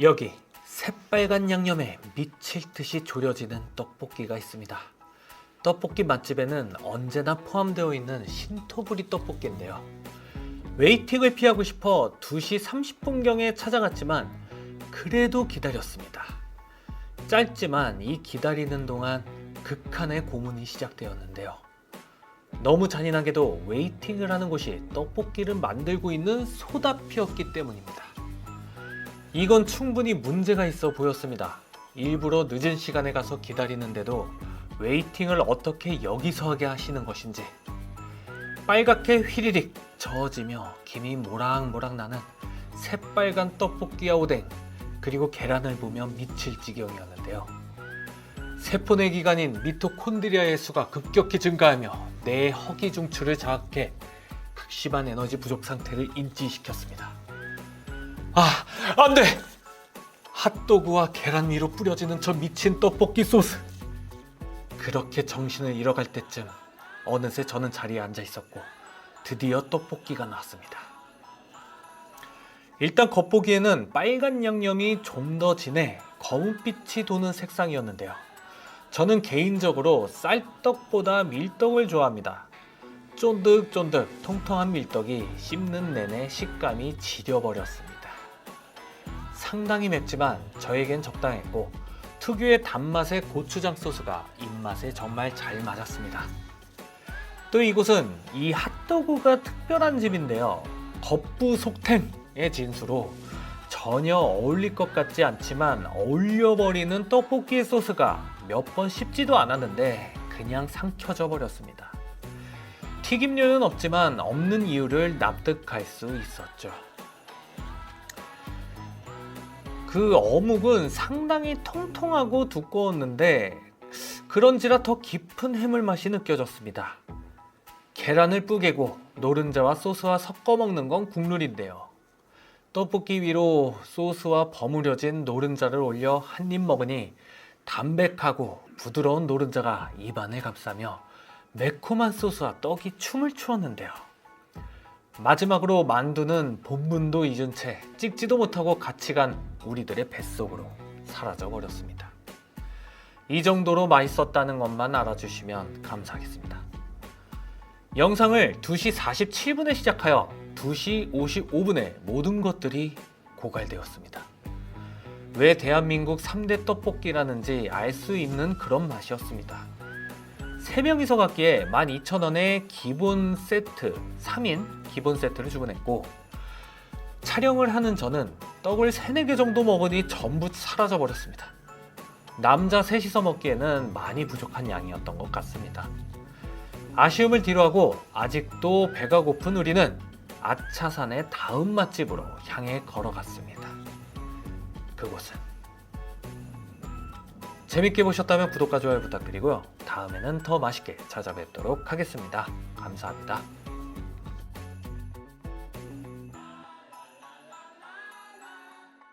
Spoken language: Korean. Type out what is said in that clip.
여기 새빨간 양념에 미칠 듯이 졸여지는 떡볶이가 있습니다. 떡볶이 맛집에는 언제나 포함되어 있는 신토부리 떡볶이인데요. 웨이팅을 피하고 싶어 2시 30분경에 찾아갔지만 그래도 기다렸습니다. 짧지만 이 기다리는 동안 극한의 고문이 시작되었는데요. 너무 잔인하게도 웨이팅을 하는 곳이 떡볶이를 만들고 있는 소다피였기 때문입니다. 이건 충분히 문제가 있어 보였습니다. 일부러 늦은 시간에 가서 기다리는데도 웨이팅을 어떻게 여기서 하게 하시는 것인지 빨갛게 휘리릭 저어지며 김이 모락모락 나는 새빨간 떡볶이와 오뎅 그리고 계란을 보면 미칠 지경이었는데요. 세포내 기관인 미토콘드리아의 수가 급격히 증가하며 뇌의 허기 중추를 자극해 극심한 에너지 부족 상태를 인지시켰습니다. 아, 안 돼! 핫도그와 계란 위로 뿌려지는 저 미친 떡볶이 소스. 그렇게 정신을 잃어갈 때쯤 어느새 저는 자리에 앉아 있었고 드디어 떡볶이가 나왔습니다. 일단 겉보기에는 빨간 양념이 좀 더 진해 검은빛이 도는 색상이었는데요. 저는 개인적으로 쌀떡보다 밀떡을 좋아합니다. 쫀득쫀득 통통한 밀떡이 씹는 내내 식감이 지려버렸습니다. 상당히 맵지만 저에겐 적당했고 특유의 단맛의 고추장 소스가 입맛에 정말 잘 맞았습니다. 또 이곳은 이 핫도그가 특별한 집인데요. 겉부 속탱의 진수로 전혀 어울릴 것 같지 않지만 어울려버리는 떡볶이 소스가 몇 번 씹지도 않았는데 그냥 삼켜져 버렸습니다. 튀김류는 없지만 없는 이유를 납득할 수 있었죠. 그 어묵은 상당히 통통하고 두꺼웠는데 그런지라 더 깊은 해물 맛이 느껴졌습니다. 계란을 뿌개고 노른자와 소스와 섞어 먹는 건 국룰인데요. 떡볶이 위로 소스와 버무려진 노른자를 올려 한 입 먹으니 담백하고 부드러운 노른자가 입안을 감싸며 매콤한 소스와 떡이 춤을 추었는데요. 마지막으로 만두는 본분도 잊은 채 찍지도 못하고 같이 간 우리들의 뱃속으로 사라져 버렸습니다. 이 정도로 맛있었다는 것만 알아주시면 감사하겠습니다. 영상을 2시 47분에 시작하여 2시 55분에 모든 것들이 고갈되었습니다. 왜 대한민국 3대 떡볶이라는지 알 수 있는 그런 맛이었습니다. 3명이서 갔기에 12,000원의 기본 세트, 3인 기본 세트를 주문했고 촬영을 하는 저는 떡을 3, 4개 정도 먹으니 전부 사라져 버렸습니다. 남자 셋이서 먹기에는 많이 부족한 양이었던 것 같습니다. 아쉬움을 뒤로하고 아직도 배가 고픈 우리는 아차산의 다음 맛집으로 향해 걸어갔습니다. 그곳은 재밌게 보셨다면 구독과 좋아요 부탁드리고요. 다음에는 더 맛있게 찾아뵙도록 하겠습니다. 감사합니다.